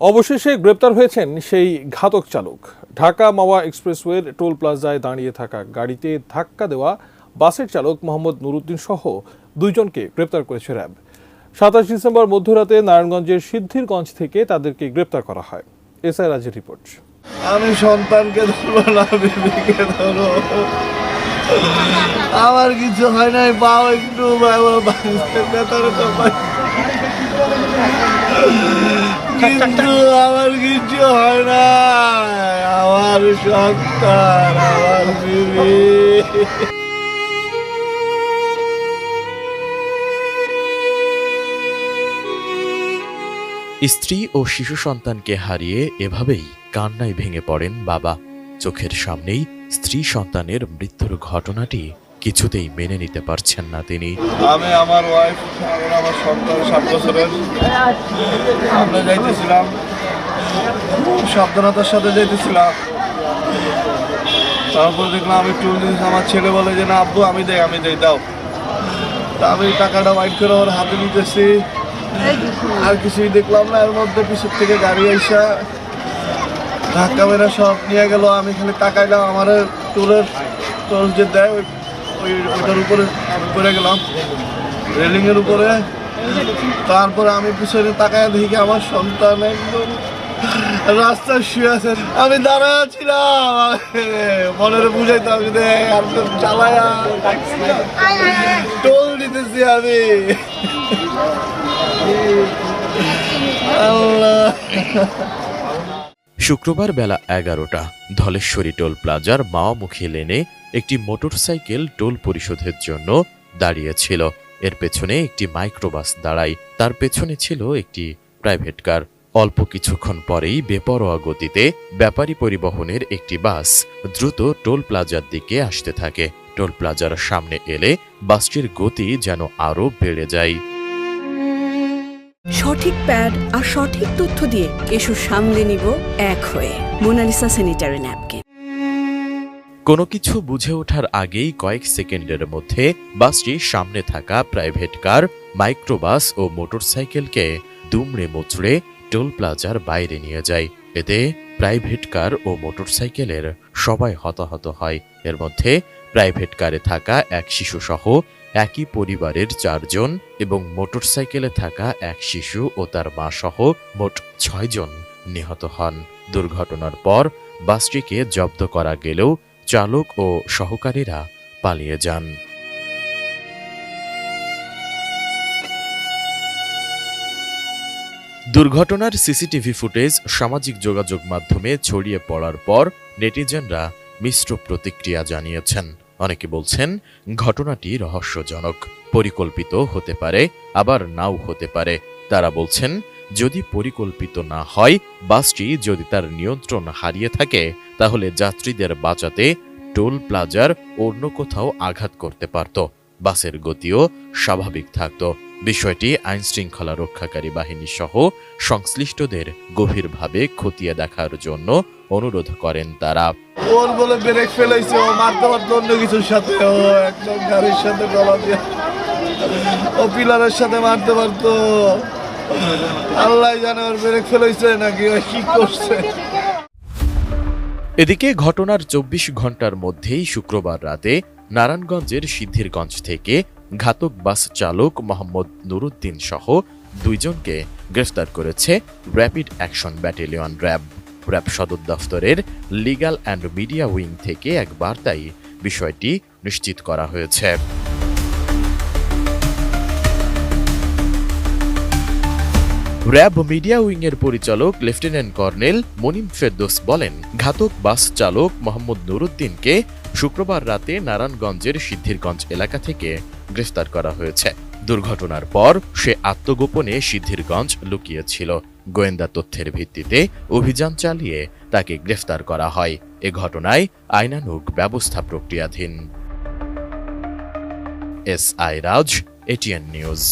অবশেষে গ্রেপ্তার হয়েছেন সেই ঘাতক চালক। ঢাকা মাওয়া এক্সপ্রেসওয়ের টোল প্লাজায় দাঁড়িয়ে থাকা গাড়িতে ধাক্কা দেওয়া বাসের চালক মোহাম্মদ নুরুদ্দিন সহ দুইজনকে গ্রেপ্তার করেছে র্যাব। সাতাশ ডিসেম্বর মধ্যরাতে নারায়ণগঞ্জের সিদ্ধিরগঞ্জ থেকে তাদেরকে গ্রেপ্তার করা হয়। এসআই রাজের রিপোর্ট। আমি সন্তানকে ধরবো না ধরো আমার কিছু হয় নাই পাও একটু। কিন্তু আমার কিছু হয় না। আমার সন্তান, আমার বিবি। স্ত্রী ও শিশু সন্তানকে হারিয়ে এভাবেই কান্নায় ভেঙে পড়েন বাবা। চোখের সামনেই স্ত্রী সন্তানের মৃত্যুর ঘটনাটি কিছুতেই মেনে নিতে পারছেন না তিনি। আমি আমার ওয়াইফ আমার সন্তান, সাত বছরের। আমরা যাইতেছিলাম। খুব সাবধানতার সাথে যাইতেছিলাম। তারপর দেখলাম আমি টুল দিয়েছি আমার ছেলে বলে যে, না আব্বু, আমি দেই আমি দেই, দাও। তা আমি টাকাটা ওয়াইট করে ওর হাতে নিতেছি। আর কিছুই দেখলাম না, এর মধ্যে পিছের থেকে গাড়ি আইসা ধাক্কা মেরা সব নিয়ে গেল। আমি খালি তাকাইলাম, আমার টুলের টোল যে দেয় ওই ওই ওইটার উপরে পড়ে গেলাম। রেলিংয়ের উপরে। তারপরে আমি পিছনে তাকায় দেখি আমার সন্তান একদম রাস্তায় শুয়ে আছে। আমি দাঁড়ায় ছিলাম মনের বুঝাইতাম তো চালায়া টোল দিতেছি আমি। আল্লাহ। শুক্রবার বেলা এগারোটা, ধলেশ্বরী টোল প্লাজার মাওয়ামুখী লেনে একটি মোটরসাইকেল টোল পরিশোধের জন্য দাঁড়িয়েছিল। এর পেছনে একটি মাইক্রোবাস দাঁড়ায়। তার পেছনে ছিল একটি প্রাইভেট কার। অল্প কিছুক্ষণ পরেই বেপরোয়া গতিতে ব্যাপারী পরিবহনের একটি বাস দ্রুত টোল প্লাজার দিকে আসতে থাকে। টোল প্লাজার সামনে এলে বাসটির গতি যেন আরও বেড়ে যায়। সঠিক প্যাড আর সঠিক তথ্য দিয়ে এসো সামলে নিব এক হয়ে মোনালিসা স্যানিটারি ন্যাপকিন। কোনো কিছু বুঝে ওঠার আগেই কয়েক সেকেন্ডের মধ্যে বাসটি সামনে থাকা প্রাইভেট কার, মাইক্রোবাস ও মোটরসাইকেলকে দুমড়ে মুচড়ে টোল প্লাজার বাইরে নিয়ে যায়। এতে প্রাইভেট কার ও মোটরসাইকেলের সবাই হতাহত হয়। এর মধ্যে প্রাইভেট কারে থাকা এক শিশু সহ একই পরিবারের চারজন এবং মোটরসাইকেলে থাকা এক শিশু ও তার মা সহ মোট ছয়জন নিহত হন। দুর্ঘটনার পর বাসটিকে জব্দ করা গেলেও চালক ও সহকারীরা পালিয়ে যান। দুর্ঘটনার সিসিটিভি ফুটেজ সামাজিক যোগাযোগ মাধ্যমে ছড়িয়ে পড়ার পর নেটিজেনরা মিশ্র প্রতিক্রিয়া জানিয়েছেন। অনেকে বলছেন ঘটনাটি রহস্যজনক, পরিকল্পিত হতে পারে, আবার নাও হতে পারে। তারা বলছেন, যদি পরিকল্পিত না হয়, বাসটি যদি তার নিয়ন্ত্রণ হারিয়ে থাকে, তাহলে যাত্রীদের বাঁচাতে টোল প্লাজার অন্য কোথাও আঘাত করতে পারত। বাসের গতিও স্বাভাবিক থাকত। বিষয়টি আইন শৃঙ্খলা রক্ষাকারী বাহিনী সহ সংশ্লিষ্টদের গভীরভাবে খতিয়ে দেখার জন্য অনুরোধ করেন তারা। ওর বলে ব্রেক ফেলাইছে ও মারতে অন্য কিছুর সাথে ও একদম গাড়ির সাথে ডলা দিয়ে ও পিলারের সাথে মারতে পারতো আল্লাহ জানে ওর ব্রেক ফেলাইছে নাকি ও কি করছে। এদিকে ঘটনার চব্বিশ ঘণ্টার মধ্যেই শুক্রবার রাতে নারায়ণগঞ্জের সিদ্ধিরগঞ্জ থেকে ঘাতক বাস চালক মোহাম্মদ নুরুদ্দিন সহ দুইজনকে গ্রেফতার করেছে rapid action battalion RAB. RAB সদর দফতরের লিগ্যাল অ্যান্ড মিডিয়া উইং থেকে এক বার্তায় বিষয়টি নিশ্চিত করা হয়েছে। র্যাব মিডিয়া উইংয়ের পরিচালক লেফটেন্যান্ট কর্নেল মনিম ফেরদোস বলেন, ঘাতক বাস চালক মোহাম্মদ নুরুদ্দিনকে শুক্রবার রাতে নারায়ণগঞ্জের সিদ্ধিরগঞ্জ এলাকা থেকে গ্রেফতার করা হয়েছে। দুর্ঘটনার পর সে আত্মগোপনে সিদ্ধিরগঞ্জ লুকিয়েছিল। গোয়েন্দা তথ্যের ভিত্তিতে অভিযান চালিয়ে তাকে গ্রেফতার করা হয়। এ ঘটনায় আইনানুক ব্যবস্থা প্রক্রিয়াধীন। S I Raj, ATN news.